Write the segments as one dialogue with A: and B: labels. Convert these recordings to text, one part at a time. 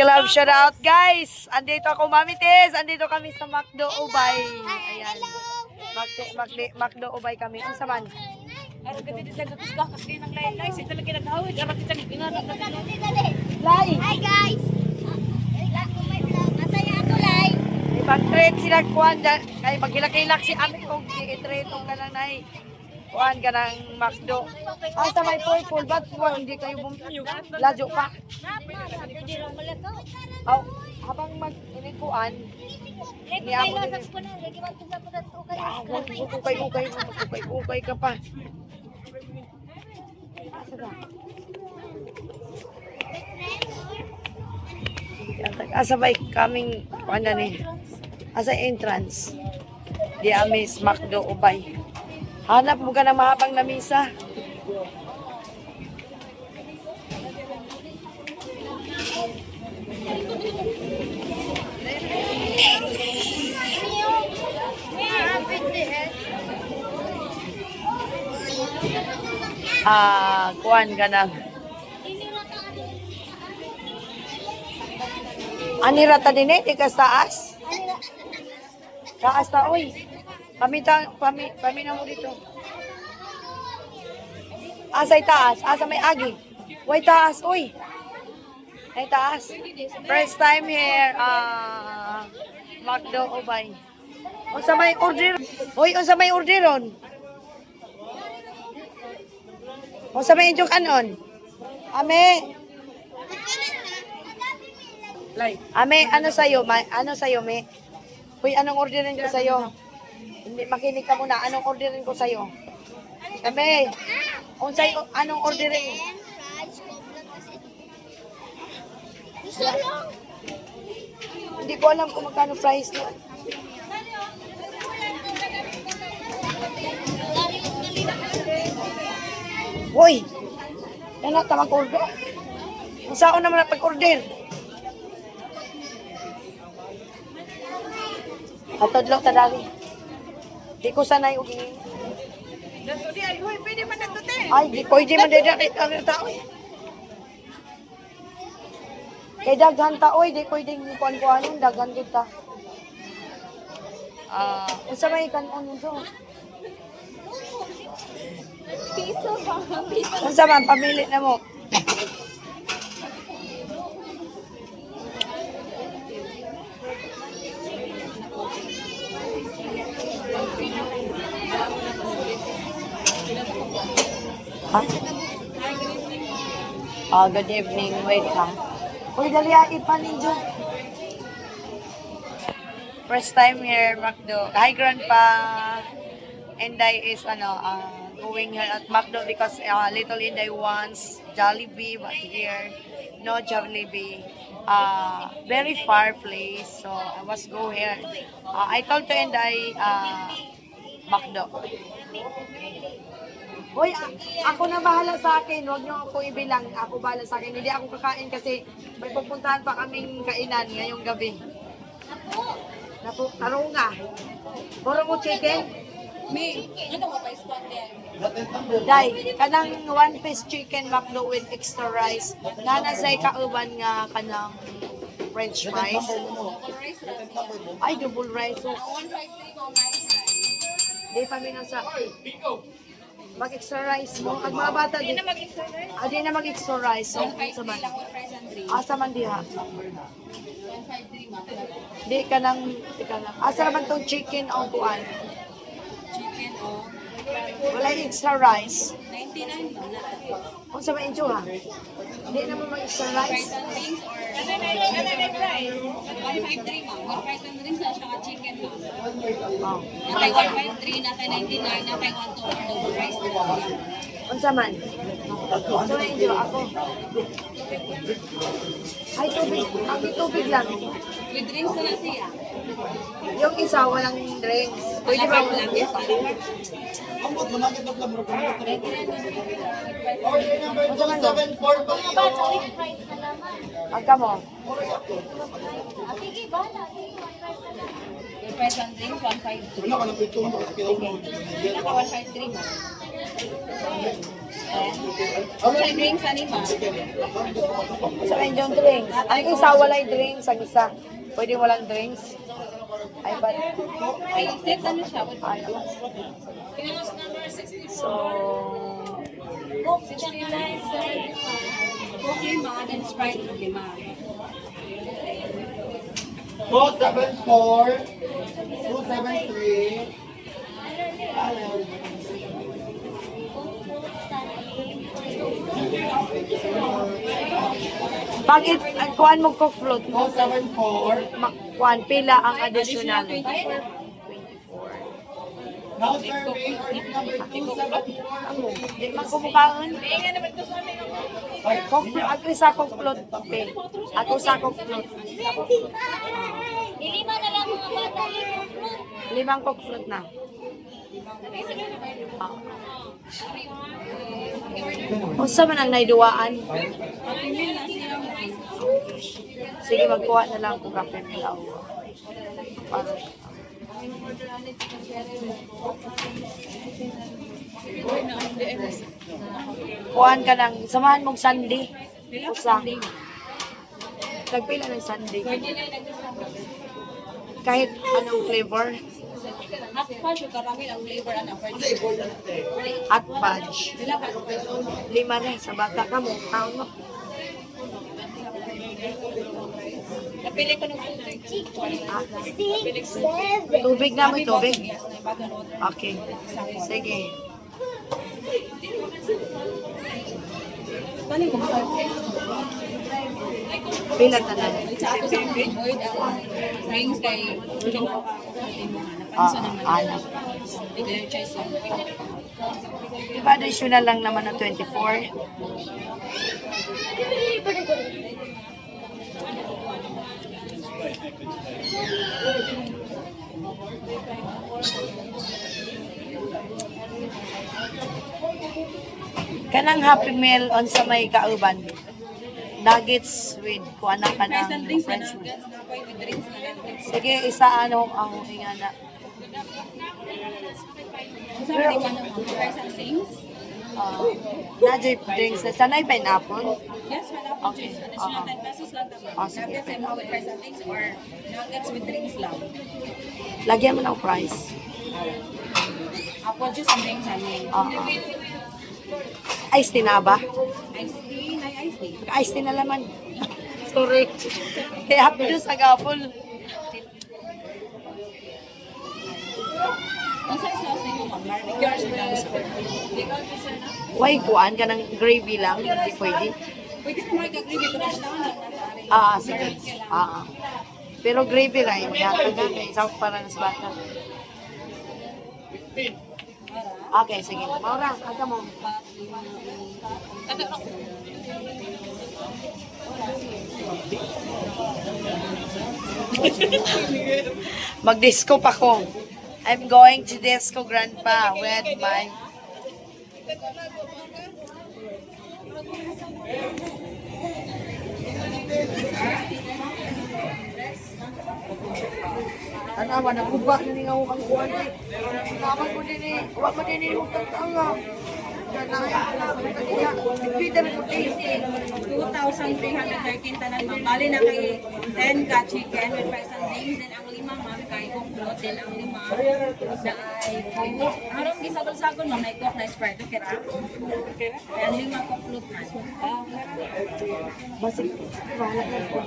A: Big love shout out guys. Andito ako Mami Tess. Andito kami sa Macdo Ubay. Ayan. Macdo, Macdo, Macdo Ubay kami. Ang saman.
B: Ano ka dito nagkakas ka kasi nang lain-lain sila lagi nag-awit. Arat kita nag-ingat na
A: Lai.
C: Hi guys!
A: Ipag-trade sila dyan. Kay magkilakilak si Ami kung i-trade kung ka lang nai. Kuhan ka ng Macdo. Ang sa may purple. Ba't kuhan hindi kayo bumili? Lajo pa. Oh, habang mag-inikuan,
C: Lagi kayo sa ko na. Lagi magkisa ko na ito kayo.
A: Ah, ukay-ukay, ukay-ukay ka pa. Asa ba? Kaming ano ni? Asa entrance? Di amis Macdo Ubay. Hanap mo ka ng mahabang lamisa. Ah, kuan ka na. Anira ta din eh, di ka taas. Taas ta, oy. Pamita, pami, pamina mo dito. Asay taas, asa may agi. Way taas, oy. Ay taas. First time here, ah, Macdo Ubay. Unsa may order? Hoy, unsa may orderon? Unsa may inyong kanon? Ame, ame, ano sa'yo? Ma, ano sa'yo, me? Hoy, anong orderin ko sa'yo? Hindi, makinig ka muna. Anong orderin ko sa'yo? Ame, unsay, anong orderin?
C: French fries, lang.
A: Hindi ko alam kung magkano price niya. Hoy! Yan na, tamang order. Ang saan naman na pag-order? Atodlo ta dali. Di ko sanay og ini.
B: Dato di ay hoy pwede man nato te.
A: Ay, di pwede man dida kay ang tao. Kay daghan ta oy, di pwede ni kuan kuanon daghan gid ta. Ah, unsa may kanon so?
C: Piso ba? Piso.
A: Unsa man pamili na mo? Ha? Ah, good evening. Wait ha. Uy, dali ah, ipa ninyo. First time here, Macdo. Hi, Grandpa. Inday is ano, uh, going here at Macdo because uh, Little Inday wants Jollibee, but here, no Jollibee. Uh, very far place, so I was go here. Uh, I told to Inday, uh, Macdo. Hoy, ako na bahala sa akin. Huwag niyo ako ibilang. Ako bahala sa akin. Hindi ako kakain kasi may pupuntahan pa kaming kainan ngayong gabi. Napu, tarunga. Puro mo chicken?
B: Mi, ano nga pa yan?
A: Day, kanang one piece chicken makdo with extra rice. Nana say kauban nga kanang french fries. Ay, double rice. So,
B: 153 ko rice.
A: di pa minang sa mag extra rice mo. Ang mga bata di,
B: Hindi na mag-extra rice.
A: ah, di na mag extra rice. So, sa man. Asa man diha.
B: 153 ma.
A: Di ka nang, di ka nang. Asa naman tong chicken o kuan.
B: Chicken o
A: Wala extra rice.
B: 99 mo na.
A: Kung sa mainyo ha. Hindi naman mag extra rice.
B: Ano na ano na price? 153 ma. With rice and drinks na siya ka chicken ma.
A: Oh.
B: Natay 153, natay 99, natay 12 or double rice na lang.
A: Unsa man? So inyo ako. Ay tubig, ang tubig lang.
B: With drinks na lang siya.
A: Yung isa walang drinks. Pwede ba
B: Wala
A: walang
B: lang
A: drinks?
B: isa.
A: Unsa man no?
C: With fries na naman.
A: Pagka mo.
C: Ah, Sige, bala. Sige, with fries na lang.
B: With rice and drinks, 153. Pinaka 153 ma. Sa drinks, ano ma?
A: Sa so, yung drinks. Ang isa walay drinks, ang isa. Pwede walang drinks. Ay, but,
B: Ay, set ano siya?
A: ano? So,
B: Coke 69, sir. Coke lima, then Sprite lima.
D: 274, 273.
A: Pag it, ang kuhan mo cook float mo,
D: 274.
A: ma- kuhan, pila ang additional.
B: 24.
D: Now serving order number 274.
A: Amo, di man kumukaan. Float, ako sa cook float, pe. Ako sa cook float.
C: Lilima na lang mga bata.
A: Limang cook float na. Ah. Unsa man ang naiduwaan? Sige, magkuha na lang kung kape nila. Para. Kuhaan ka ng, samahan mong Sunday. Usa. Nagpila ng Sunday. Kahit anong flavor.
B: Siya karami ang flavor ano
A: At fudge.
B: Sila ka.
A: Lima na sa bata ka mo. Taon mo.
B: Napili ko ng tubig.
A: Ah,
C: Six, seven.
A: tubig na mo, tubig.
B: Na.
A: Okay. Sige.
B: Mo.
A: Pila tanan.
B: Sa ako sa ang drinks kay Ka.
A: Ah,
B: Napansa naman.
A: ano.
B: Declare choice lang.
A: Diba additional lang naman ng 24? Kanang happy meal on sa may kauban. Nuggets with kuana ka ng
B: na
A: French fries.
B: na na.
A: Sige, isa ano ang ingana.
B: Sa and.
A: Uh, Najay drinks na sanay pineapple.
B: Yes, pineapple
A: Okay.
B: juice. Additional
A: Oo.
B: 10 pesos lang naman.
A: Ah, sige.
B: Nuggets mga with price and drinks or nuggets with drinks lang.
A: Lagyan mo ng price.
B: Apple juice and drinks amin.
A: Oo. Ice tea na ba?
B: Iced tea, na iced tea.
A: Ice tea na laman. Sorry. Kaya happy doon sa gapol.
B: Ang size sauce ninyo, ma'am. Barbecue or sir?
A: Why kuan ka ng gravy lang? Hindi pwede.
B: Pwede ko na lang lang natari.
A: Ah, sige. Ah. Pero gravy lang. Yata na. Kaya isang para sa bata. Okay, sige. Maura, aga mo. Mag-disco pa ko. I'm going to Desco Grandpa with my Ano ba na kubak ni nga ang kuan ni. Tama ko din ni, wa ko din ni utang tanga. Peter
B: 2,313 tanan ma'am. Bali na kay 10 ka chicken with 5 Naimdan ang lima, mami kay kong hotel ang lima. Daay, harong gisagol-sagol mo, may kok na sprite, okay ra? Kaya ang lima kong flute na.
A: Basik, wala na po.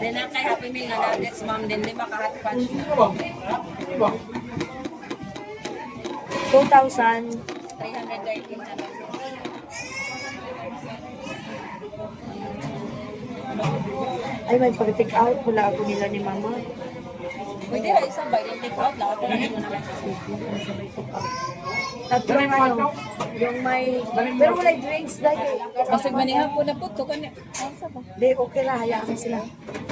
B: Then na kay Happy Meal na nuggets, ma'am, din di makahat punch na.
A: 2,000.
B: 313 na
A: Ay, may pag-take out. Wala ako nila ni Mama.
B: Pwede ra isang bite and take out lang. Pero ano na
A: Tatlo yung ano, yung may, pero wala drinks dahil.
B: Kasi manihan po na po. to kanya.
A: Di, okay lang, hayaan sila.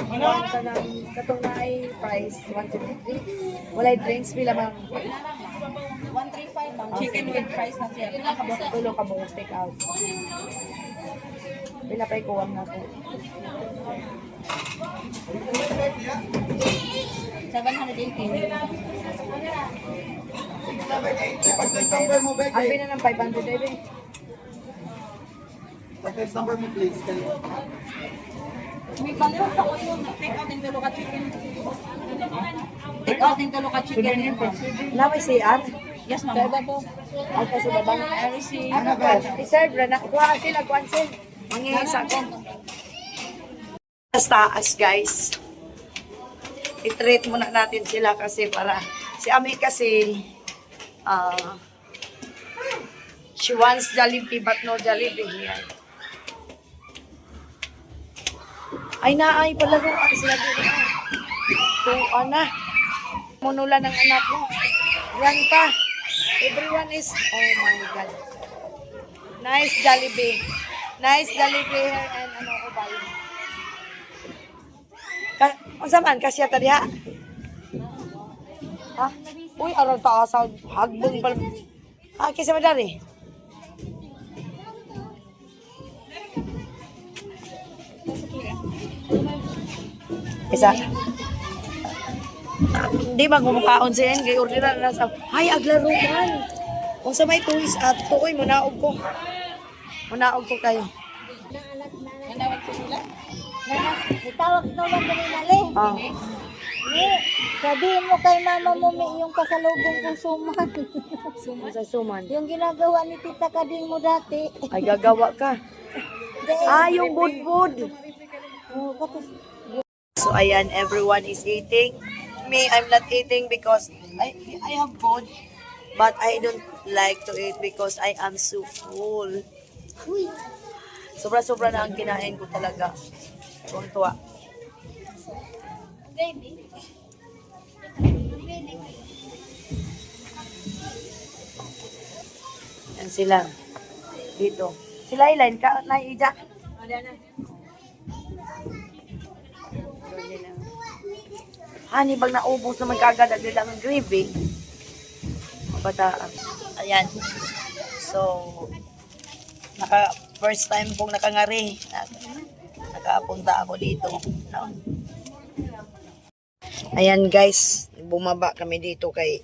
A: Kuhaan ka ng, katong na ay price, 153. Wala drinks, pila bang
B: 135 ma'am. Chicken with fries na siya.
A: tulo ka mo take out. Pila pa ikuwang na ko.
B: 718.
D: Pag-number mo, Bek.
A: Happy na ng 500, baby.
D: Text number mo please. Kayo.
B: May bangko sa ulo na take out yung tulo ka chicken. Take out yung tulo ka chicken.
A: Laway si Ar.
B: Yes, ma'am. Baba po.
A: Ay, kasi babang. Ano ba? I-serve na. Kuha sila, kuha sila. Mangyayasa ko. Sa taas, guys. I-treat muna natin sila kasi para si Ami kasi ah she wants Jollibee but no Jollibee here. Ay na, ay palaruan sila dito. Tuwa na. Munula ng anak mo. Yan pa. Everyone is, oh my God. Nice Jollibee. Nice Jollibee here and ano yun? Ka unsa man kasya ta diha? Ha? Uy, aron ta sa hagbong pal. Ah, kisa madari. Isa. Hindi ba gumukaon siya yan? Kaya orderan na sa, ay, aglaruan. Kung sa may tuwis at tuoy, munaog ko. Munaog ko kayo.
C: Itawag na lang kami nali.
A: Ah.
C: Ni, sabihin mo kay mama mo may yung kasalubong kong suman.
A: Sa suman.
C: yung ginagawa ni tita kading mo dati.
A: Ay, gagawa ka. Ah, yung budbud.
C: Oh,
A: So, ayan, everyone is eating. Me, I'm not eating because I, I have food. But I don't like to eat because I am so full.
C: Uy,
A: Sobra-sobra na ang kinain ko talaga. Kung tuwa.
C: baby.
A: Yan sila. Dito. Sila ilan ka na ija. Hani bag naubos naman kagad ang nilang gravy. Kabataan. Ayan. So, naka first time kong nakangari. Nakapunta ako dito. No? Ayan guys, bumaba kami dito kay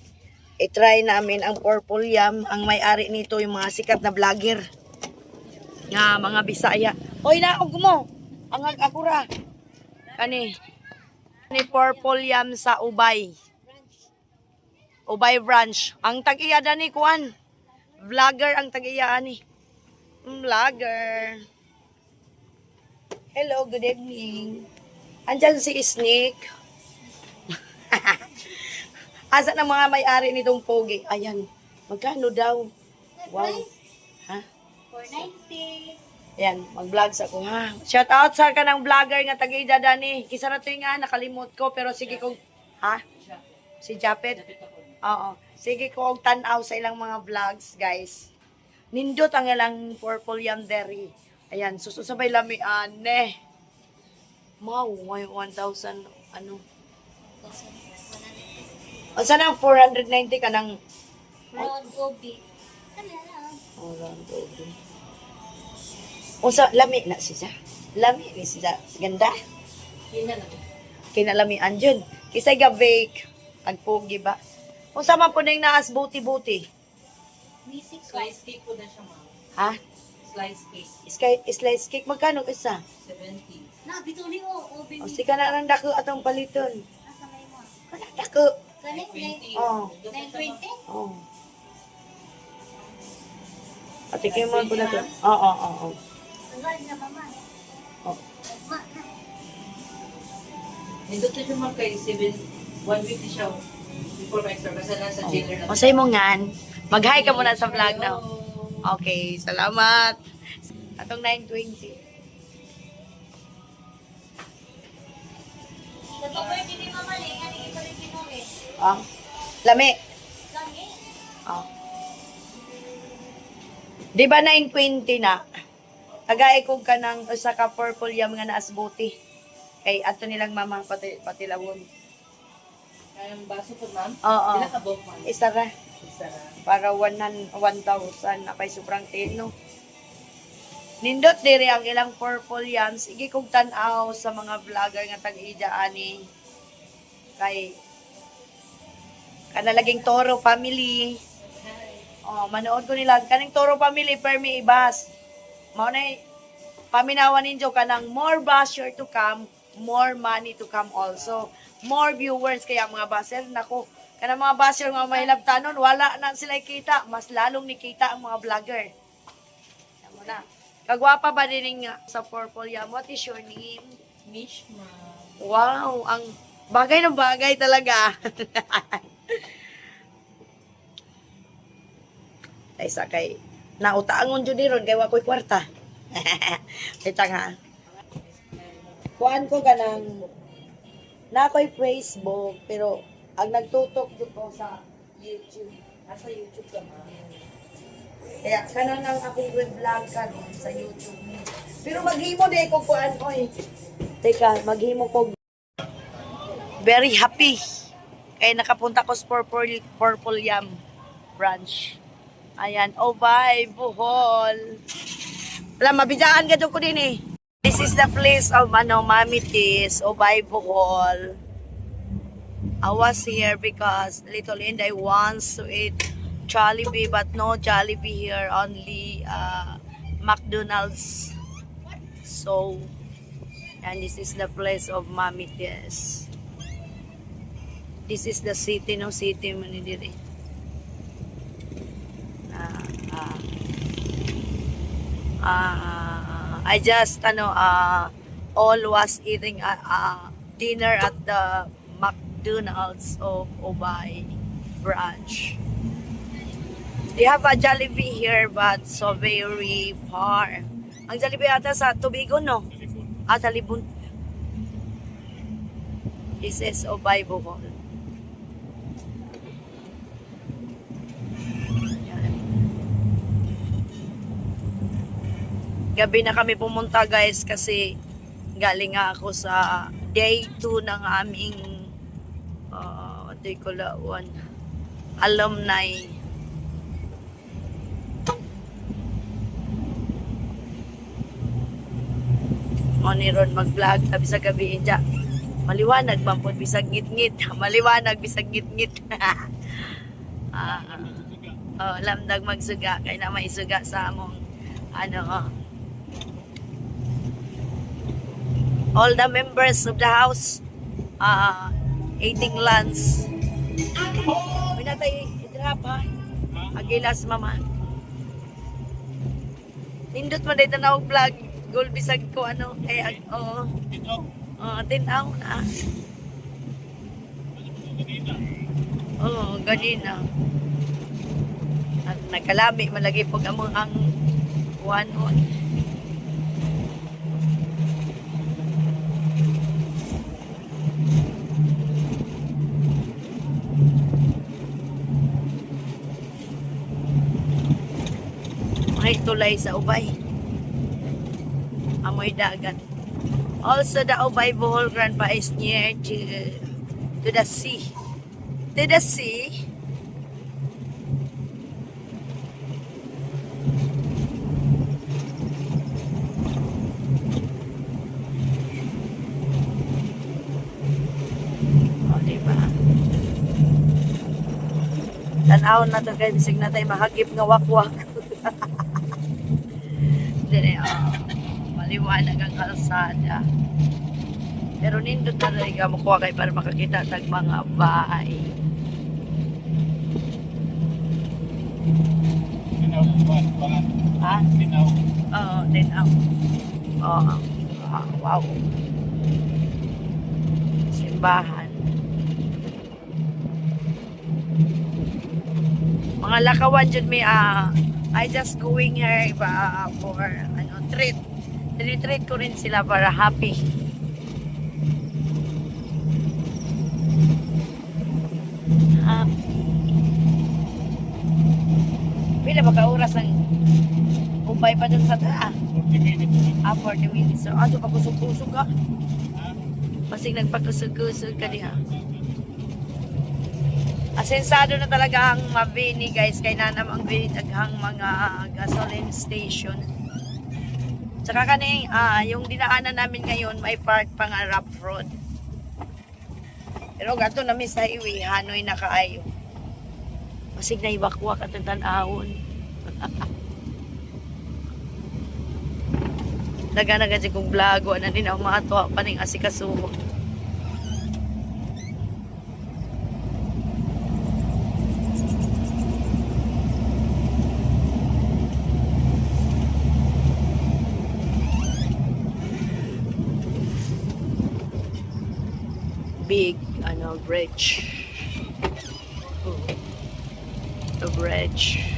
A: i-try namin ang purple yam. Ang may-ari nito yung mga sikat na vlogger. Nga mga Bisaya. Hoy naog mo. Ang akura. Kani. Ni purple yam sa Ubay. Ubay branch. Ang tag-iya ni kuan. Vlogger ang tag-iya ni. Mm, Vlogger. Hello, good evening. Andyan si Snake. Asa ng mga may-ari nitong pogi? Ayan. Magkano daw? Wow. Ha?
C: 490.
A: Ayan, mag-vlog sa ko ha. Shout out sa kanang vlogger nga taga Dani. Kisa na nga, nakalimot ko. Pero sige kong, ha? Si Japet? Oo. Sige ko og tanaw sa ilang mga vlogs, guys. Nindot ang ilang purple yam dairy. Ayan, sususabay lamian, ne. Wow, may 1,000, ano. O sana 490 ka ng.
C: Ano lang?
A: Oh, round over. Unsa lami na siya. Lami ni siya. Ganda. Kinalamian jud. Kisay ga bake. Ang pogi ba? Unsa man po ning naas buti-buti?
C: Ko.
B: Slice cake po na siya, ma'am.
A: Ha?
B: Slice cake,
A: Sky, slice cake magkano isa?
B: 70.
C: Na, bituli mo. O,
A: O
C: baby.
A: sika na nang dako atong paliton.
C: Nasa may mo.
A: Kana dako.
C: Kanin,
B: 20.
A: Oh.
C: 920?
A: Oh. Ate kayo mo po na to. Oo, oo, oo.
C: Tuwal na mama.
A: Oh.
C: Ma, na.
B: Nindot na siya ma'am kay 7, 150 siya. Before ma-extra kasi nasa jailer na.
A: O say mo ngan. Mag-hi ka muna sa vlog now. Okay, salamat. Atong 920.
C: Nagpa-birthday ni mama Ling. Ano yung ipalit pinuri?
A: Ah. Lami.
C: Lami.
A: Ah. Di ba 920 na? Tagay ko ka ng usa ka purple yam nga naas buti. Kay ato nilang mama pati pati lawon.
B: Kayang baso po ma'am.
A: Oo.
B: Ilan ka ma'am?
A: Isa ra
B: na.
A: Para 100 1,000 na kay sobrang tino. Nindot diri ang ilang purple yam. Sige kog tan-aw sa mga vlogger nga tag-ija ani. Kay kanalaging Toro family. Oh, manood ko nila kaning Toro family permi ibas. Mao na paminawan ninyo ka ng more basher to come, more money to come also. More viewers kaya mga baser, nako, kana mga baser nga mahilabtanon, wala na sila kita, mas lalong nikita ang mga vlogger. Alam mo na. Kagwapa ba din nga sa Purple Yam? What is your name?
B: Mishma.
A: Wow, ang bagay ng bagay talaga. Ay sakay nautaangon jud ron kay wa ko'y kwarta. Ita nga. Kuan ko ganang na ko'y Facebook pero ang nagtutok jud ko sa YouTube. Nasa YouTube ka ba? Kaya kanan ang akong vlog karon sa YouTube. Pero maghimo di ko kuan oy. Teka, maghimo ko very happy. Kaya nakapunta ko sa Purple, Purple Yam branch. Ayan, Obay, Bohol. Wala, mabidaan ka ko din eh. This is the place of ano, Mamitis, Obay, Bohol. I was here because Little Inday wants to eat Jollibee, but no Jollibee here, only uh, McDonald's. So, and this is the place of Mamitis. This is the city, no city man diri. Ah, ah, ah, I just ano all was eating uh, uh, dinner at the McDonald's of Obay branch. They have a Jollibee here but so very far. Ang Jollibee ata sa Tubigon, no? Ah, sa. This is Obay Bohol. Gabi na kami pumunta guys kasi galing nga ako sa day 2 ng aming what do you call that one? Alumni. Mo ni Ron mag-vlog tabi sa gabi inja. Maliwanag bampod bisag ngit-ngit. Maliwanag bisag ngit-ngit. ah, oh, lamdag magsuga kay na may suga sa among ano oh. all the members of the house uh, eating lunch. Pinatay idrap ha. Agilas mama. Nindot mo dito na og vlog. Goal bisag ko ano. Eh, ag- oo. Oo, tinaw na. Oo, ganina. At nagkalami malagi pag among ang kuhan on. May tulay sa ubay. Amoy dagat. Also, the Ubay Bohol Grandpa is near to, to the sea. To the sea. Diba? Tanawon na to kay bisig na tayo mahagip nga wakwak. Dire, oh. Maliwanag ang kalsada. Pero rin ka makuha kay para makakita tag mga bahay. Ha? Oo, din ako. Oo. Ah, wow. Simbahan. Mga lakawan dyan may ah, I just going here ba for ano treat. Tinitreat ko rin sila para happy. Happy. Pila ba ka oras ang ubay pa dun sa taa? Ah, 40 minutes. So, pa kusog-kusog ka. Masig nagpakusog-kusog ka diha. Asensado na talaga ang Mabini guys kay nanam ang daghang mga gasoline station. Tsaka kaning ah, yung dinaanan namin ngayon may part pa nga rough road. Pero gato namin sa highway, Hanoy na kaayo. Masig na iwakwak at ang tanahon. Naga-naga dyan kong vlog. Wala din ako maatuwa pa ning asikasuho. Big, ano, bridge. Oh. The bridge.